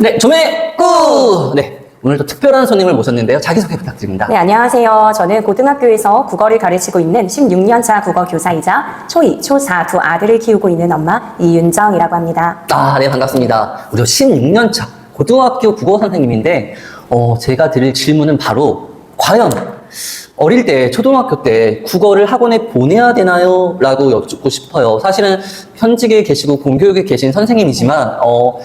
네, 조매 꾸! 네, 오늘도 특별한 손님을 모셨는데요. 자기소개 부탁드립니다. 네, 안녕하세요. 저는 고등학교에서 국어를 가르치고 있는 16년차 국어 교사이자 초2, 초4 두 아들을 키우고 있는 엄마 이윤정이라고 합니다. 아, 네, 반갑습니다. 우리 16년차 고등학교 국어 선생님인데, 어, 제가 드릴 질문은 바로, 과연 어릴 때, 초등학교 때 국어를 학원에 보내야 되나요? 라고 여쭙고 싶어요. 사실은 현직에 계시고 공교육에 계신 선생님이지만, 어,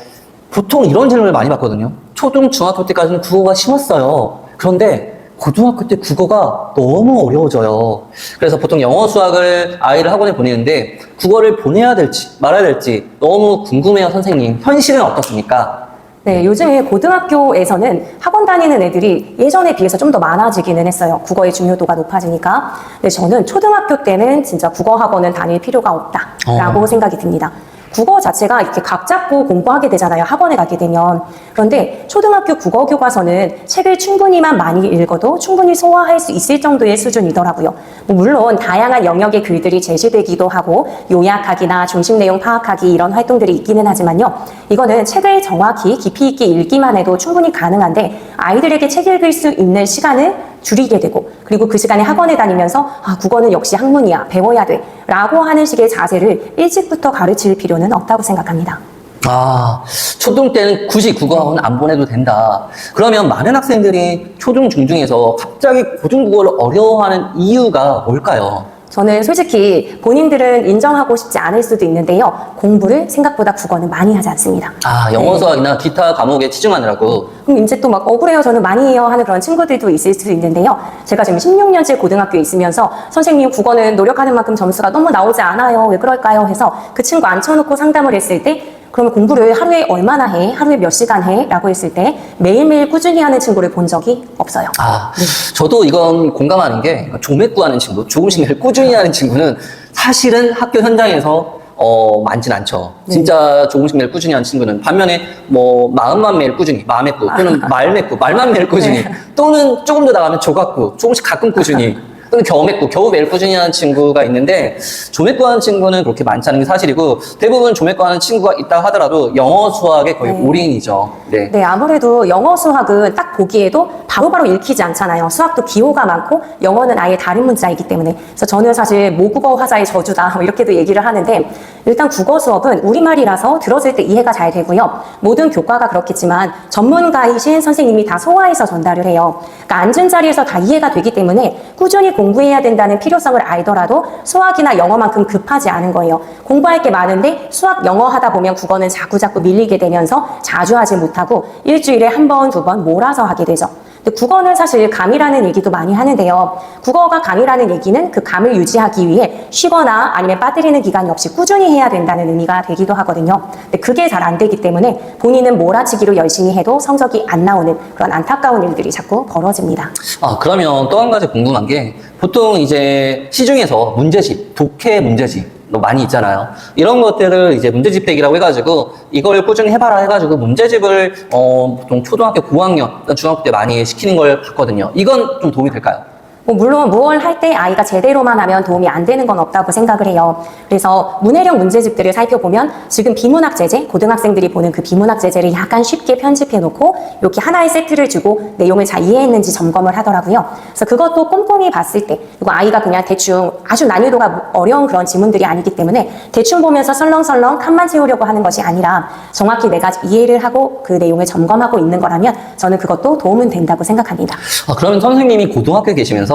보통 이런 질문을 많이 받거든요. 초등, 중학교 때까지는 국어가 쉬웠어요. 그런데 고등학교 때 국어가 너무 어려워져요. 그래서 보통 영어 수학을 아이를 학원에 보내는데 국어를 보내야 될지 말아야 될지 너무 궁금해요, 선생님. 현실은 어떻습니까? 네, 요즘에 고등학교에서는 학원 다니는 애들이 예전에 비해서 좀 더 많아지기는 했어요. 국어의 중요도가 높아지니까. 근데 저는 초등학교 때는 진짜 국어 학원은 다닐 필요가 없다라고 어. 생각이 듭니다. 국어 자체가 이렇게 각 잡고 공부하게 되잖아요. 학원에 가게 되면. 그런데 초등학교 국어 교과서는 책을 충분히만 많이 읽어도 충분히 소화할 수 있을 정도의 수준이더라고요. 뭐 물론 다양한 영역의 글들이 제시되기도 하고 요약하기나 중심 내용 파악하기 이런 활동들이 있기는 하지만요. 이거는 책을 정확히 깊이 있게 읽기만 해도 충분히 가능한데 아이들에게 책 읽을 수 있는 시간을 줄이게 되고 그리고 그 시간에 학원에 다니면서 아 국어는 역시 학문이야 배워야 돼 라고 하는 식의 자세를 일찍부터 가르칠 필요는 없다고 생각합니다. 아, 초등 때는 굳이 국어 학원 안 보내도 된다. 그러면 많은 학생들이 초등, 중중에서 갑자기 고등국어를 어려워하는 이유가 뭘까요? 저는 솔직히 본인들은 인정하고 싶지 않을 수도 있는데요. 공부를 생각보다 국어는 많이 하지 않습니다. 아, 영어 수학이나 기타 과목에 치중하느라고. 그럼 이제 또 막 억울해요. 저는 많이 해요. 하는 그런 친구들도 있을 수 있는데요. 제가 지금 16년째 고등학교에 있으면서 선생님 국어는 노력하는 만큼 점수가 너무 나오지 않아요. 왜 그럴까요? 해서 그 친구 앉혀놓고 상담을 했을 때 그러면 공부를 하루에 얼마나 해? 하루에 몇 시간 해? 라고 했을 때 매일매일 꾸준히 하는 친구를 본 적이 없어요. 아, 저도 이건 공감하는 게 조맥구 하는 친구, 조금씩 매일 꾸준히 하는 친구는 사실은 학교 현장에서 어, 많진 않죠. 진짜 조금씩 매일 꾸준히 하는 친구는 반면에 뭐 마음만 매일 꾸준히, 마음의구 또는 말매구, 말만 매일 꾸준히 또는 조금 더 나가면 조각구, 조금씩 가끔 꾸준히 또는 겨우맥구, 겨우 매일 꾸준히 하는 친구가 있는데 조맥구 하는 친구는 그렇게 많지 않은 게 사실이고 대부분 조맥구 하는 친구가 있다 하더라도 영어 수학에 거의 네. 올인이죠. 네. 네, 아무래도 영어 수학은 딱 보기에도 바로바로 읽히지 않잖아요. 수학도 기호가 많고 영어는 아예 다른 문자이기 때문에. 그래서 저는 사실 모국어 화자의 저주다 뭐 이렇게도 얘기를 하는데 일단 국어 수업은 우리말이라서 들었을 때 이해가 잘 되고요. 모든 교과가 그렇겠지만 전문가이신 선생님이 다 소화해서 전달을 해요. 그러니까 앉은 자리에서 다 이해가 되기 때문에 꾸준히 공 부해야 된다는 필요성을 알더라도 수학이나 영어만큼 급하지 않은 거예요. 공부할 게 많은데 수학, 영어 하다 보면 국어는 자꾸자꾸 밀리게 되면서 자주 하지 못하고 일주일에 한 번, 두 번 몰아서 하게 되죠. 근데 국어는 사실 감이라는 얘기도 많이 하는데요. 국어가 감이라는 얘기는 그 감을 유지하기 위해 쉬거나 아니면 빠뜨리는 기간이 없이 꾸준히 해야 된다는 의미가 되기도 하거든요. 근데 그게 잘 안 되기 때문에 본인은 몰아치기로 열심히 해도 성적이 안 나오는 그런 안타까운 일들이 자꾸 벌어집니다. 아, 그러면 또 한 가지 궁금한 게 보통 이제 시중에서 문제집, 독해 문제집 뭐 많이 있잖아요. 이런 것들을 이제 문제집백이라고 해가지고 이걸 꾸준히 해봐라 해가지고 문제집을 어, 보통 초등학교 고학년, 중학교 때 많이 시키는 걸 봤거든요. 이건 좀 도움이 될까요? 뭐 물론 무얼 할때 아이가 제대로만 하면 도움이 안 되는 건 없다고 생각을 해요. 그래서 문해력 문제집들을 살펴보면 지금 비문학 제재, 고등학생들이 보는 그 비문학 제재를 약간 쉽게 편집해 놓고 이렇게 하나의 세트를 주고 내용을 잘 이해했는지 점검을 하더라고요. 그래서 그것도 꼼꼼히 봤을 때 그리고 아이가 그냥 대충 아주 난이도가 어려운 그런 지문들이 아니기 때문에 대충 보면서 설렁설렁 칸만 채우려고 하는 것이 아니라 정확히 내가 이해를 하고 그 내용을 점검하고 있는 거라면 저는 그것도 도움은 된다고 생각합니다. 아, 그러면 선생님이 고등학교에 계시면서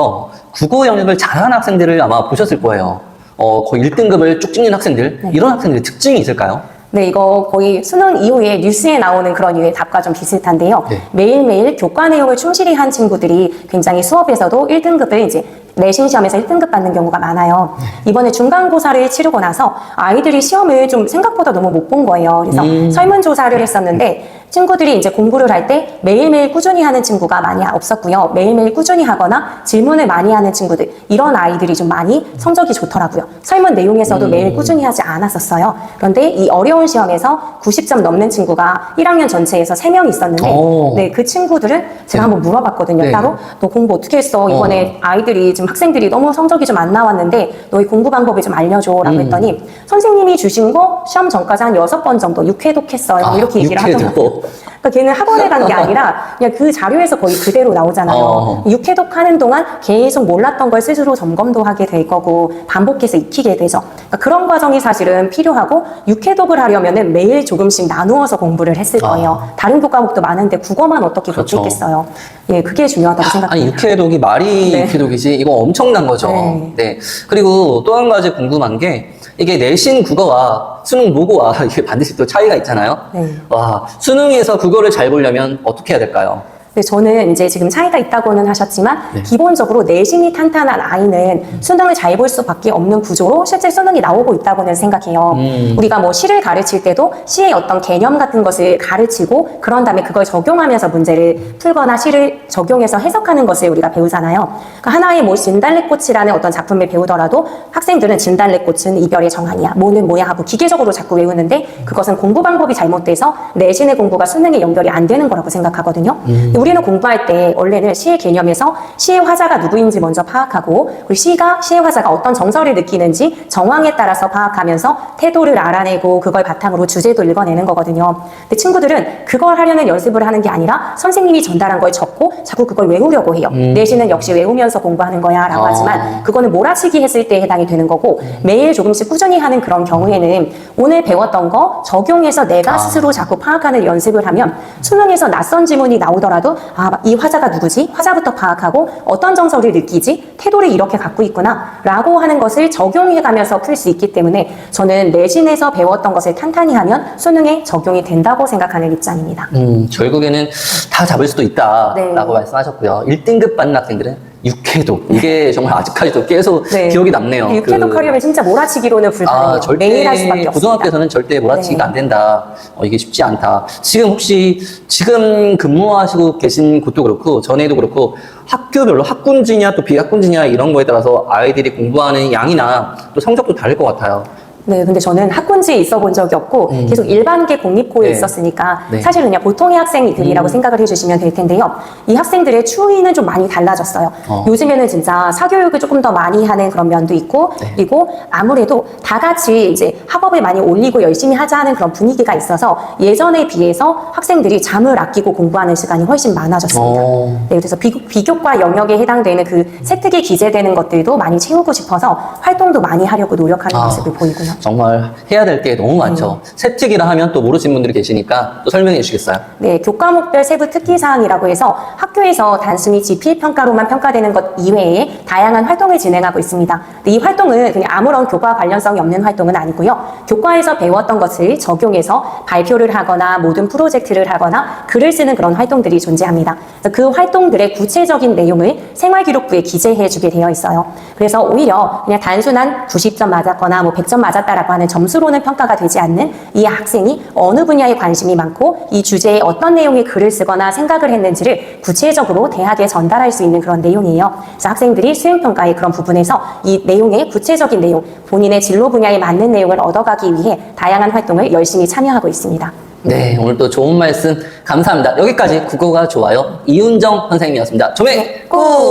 국어 영역을 잘하는 학생들을 아마 보셨을 거예요. 어, 거의 1등급을 쭉 찍는 학생들, 이런 학생들의 특징이 있을까요? 네, 이거 거의 수능 이후에 뉴스에 나오는 그런 유의 답과 좀 비슷한데요. 네. 매일매일 교과 내용을 충실히 한 친구들이 굉장히 수업에서도 1등급을 이제 내신 시험에서 1등급 받는 경우가 많아요. 이번에 중간고사를 치르고 나서 아이들이 시험을 좀 생각보다 너무 못 본 거예요. 그래서 음. 설문조사를 했었는데 친구들이 이제 공부를 할 때 매일매일 꾸준히 하는 친구가 많이 없었고요. 매일매일 꾸준히 하거나 질문을 많이 하는 친구들, 이런 아이들이 좀 많이 성적이 좋더라고요. 설문 내용에서도 음. 매일 꾸준히 하지 않았었어요. 그런데 이 어려운 시험에서 90점 넘는 친구가 1학년 전체에서 3명 있었는데, 오. 네, 그 친구들을 네. 제가 한번 물어봤거든요. 네. 따로. 너 공부 어떻게 했어? 이번에 아이들이 지금 학생들이 너무 성적이 좀 안 나왔는데, 너희 공부 방법을 좀 알려줘. 라고 음. 했더니, 선생님이 주신 거 시험 전까지 한 6번 정도 육회독 했어요. 아, 이렇게 얘기를. 하더라고요. 그러니까 걔는 학원에 간 게 아니라 그냥 그 자료에서 거의 그대로 나오잖아요. 어. 육해독 하는 동안 계속 몰랐던 걸 스스로 점검도 하게 될 거고 반복해서 익히게 되죠. 그러니까 그런 과정이 사실은 필요하고 육해독을 하려면은 매일 조금씩 나누어서 공부를 했을 거예요. 다른 교과목도 많은데 국어만 어떻게 아. 그렇죠. 그렇겠어요. 예, 그게 중요하다고 아니 생각합니다. 육해독이 말이 네. 육해독이지 이거 엄청난 거죠. 네. 네. 그리고 또 한 가지 궁금한 게 이게 내신 국어와 수능 모고와 이게 반드시 또 차이가 있잖아요. 네. 와 수능에서 국어를 잘 보려면 어떻게 해야 될까요? 네, 저는 이제 지금 차이가 있다고는 하셨지만 네. 기본적으로 내신이 탄탄한 아이는 수능을 잘 볼 수밖에 없는 구조로 실제 수능이 나오고 있다고는 생각해요. 음. 우리가 뭐 시를 가르칠 때도 시의 어떤 개념 같은 것을 가르치고 그런 다음에 그걸 적용하면서 문제를 풀거나 시를 적용해서 해석하는 것을 우리가 배우잖아요. 그러니까 하나의 뭐 진달래꽃이라는 어떤 작품을 배우더라도 학생들은 진달래꽃은 이별의 정한이야. 뭐는 뭐야 하고 기계적으로 자꾸 외우는데 그것은 공부 방법이 잘못돼서 내신의 공부가 수능에 연결이 안 되는 거라고 생각하거든요. 근데 우리는 공부할 때 원래는 시의 개념에서 시의 화자가 누구인지 먼저 파악하고 그리고 시가 시의 화자가 어떤 정서를 느끼는지 정황에 따라서 파악하면서 태도를 알아내고 그걸 바탕으로 주제도 읽어내는 거거든요. 근데 친구들은 그걸 하려는 연습을 하는 게 아니라 선생님이 전달한 걸 적고 자꾸 그걸 외우려고 해요. 내신은 역시 외우면서 공부하는 거야 라고 아. 하지만 그거는 몰아치기 했을 때 해당이 되는 거고 매일 조금씩 꾸준히 하는 그런 경우에는 오늘 배웠던 거 적용해서 내가 아. 스스로 자꾸 파악하는 연습을 하면 수능에서 낯선 지문이 나오더라도 아 이 화자가 누구지? 화자부터 파악하고 어떤 정서를 느끼지? 태도를 이렇게 갖고 있구나 라고 하는 것을 적용해가면서 풀 수 있기 때문에 저는 내신에서 배웠던 것을 탄탄히 하면 수능에 적용이 된다고 생각하는 입장입니다. 음, 결국에는 다 잡을 수도 있다라고 네. 말씀하셨고요. 1등급 받는 학생들은 육해독 이게 정말 아직까지도 계속 네. 기억이 남네요. 육해독 그- 하려면 진짜 몰아치기로는 불가능해요. 아, 절대 매일 할 수밖에 없습니다. 고등학교에서는 절대 몰아치기가 네. 안 된다. 어, 이게 쉽지 않다. 지금 혹시 지금 근무하시고 계신 곳도 그렇고 전에도 그렇고 학교별로 학군지냐 또 비학군지냐 이런 거에 따라서 아이들이 공부하는 양이나 또 성적도 다를 것 같아요. 네, 근데 저는 학군지에 있어 본 적이 없고 음. 계속 일반계 공립고에 네. 있었으니까 네. 사실 그냥 보통의 학생들이라고 생각을 해주시면 될 텐데요. 이 학생들의 추이는 좀 많이 달라졌어요. 어. 요즘에는 진짜 사교육을 조금 더 많이 하는 그런 면도 있고 네. 그리고 아무래도 다 같이 이제 학업을 많이 올리고 열심히 하자는 그런 분위기가 있어서 예전에 비해서 학생들이 잠을 아끼고 공부하는 시간이 훨씬 많아졌습니다. 어. 네, 그래서 비, 비교과 영역에 해당되는 그 세특에 기재되는 것들도 많이 채우고 싶어서 활동도 많이 하려고 노력하는 아. 모습을 보이고요. 정말 해야 될 게 너무 많죠. 음. 세특이라 하면 또 모르시는 분들이 계시니까 또 설명해 주시겠어요? 네, 교과목별 세부 특기 사항이라고 해서 학교에서 단순히 GPA 평가로만 평가되는 것 이외에 다양한 활동을 진행하고 있습니다. 근데 이 활동은 그냥 아무런 교과 관련성이 없는 활동은 아니고요. 교과에서 배웠던 것을 적용해서 발표를 하거나 모든 프로젝트를 하거나 글을 쓰는 그런 활동들이 존재합니다. 그래서 그 활동들의 구체적인 내용을 생활기록부에 기재해 주게 되어 있어요. 그래서 오히려 그냥 단순한 90점 맞았거나 뭐 100점 맞았 다라고 하는 점수로는 평가가 되지 않는 이 학생이 어느 분야에 관심이 많고 이 주제에 어떤 내용의 글을 쓰거나 생각을 했는지를 구체적으로 대학에 전달할 수 있는 그런 내용이에요. 그래서 학생들이 수행평가의 그런 부분에서 이 내용의 구체적인 내용, 본인의 진로 분야에 맞는 내용을 얻어가기 위해 다양한 활동을 열심히 참여하고 있습니다. 네, 오늘 또 좋은 말씀 감사합니다. 여기까지 국어가 좋아요. 이윤정 선생님이었습니다. 조매 꾹!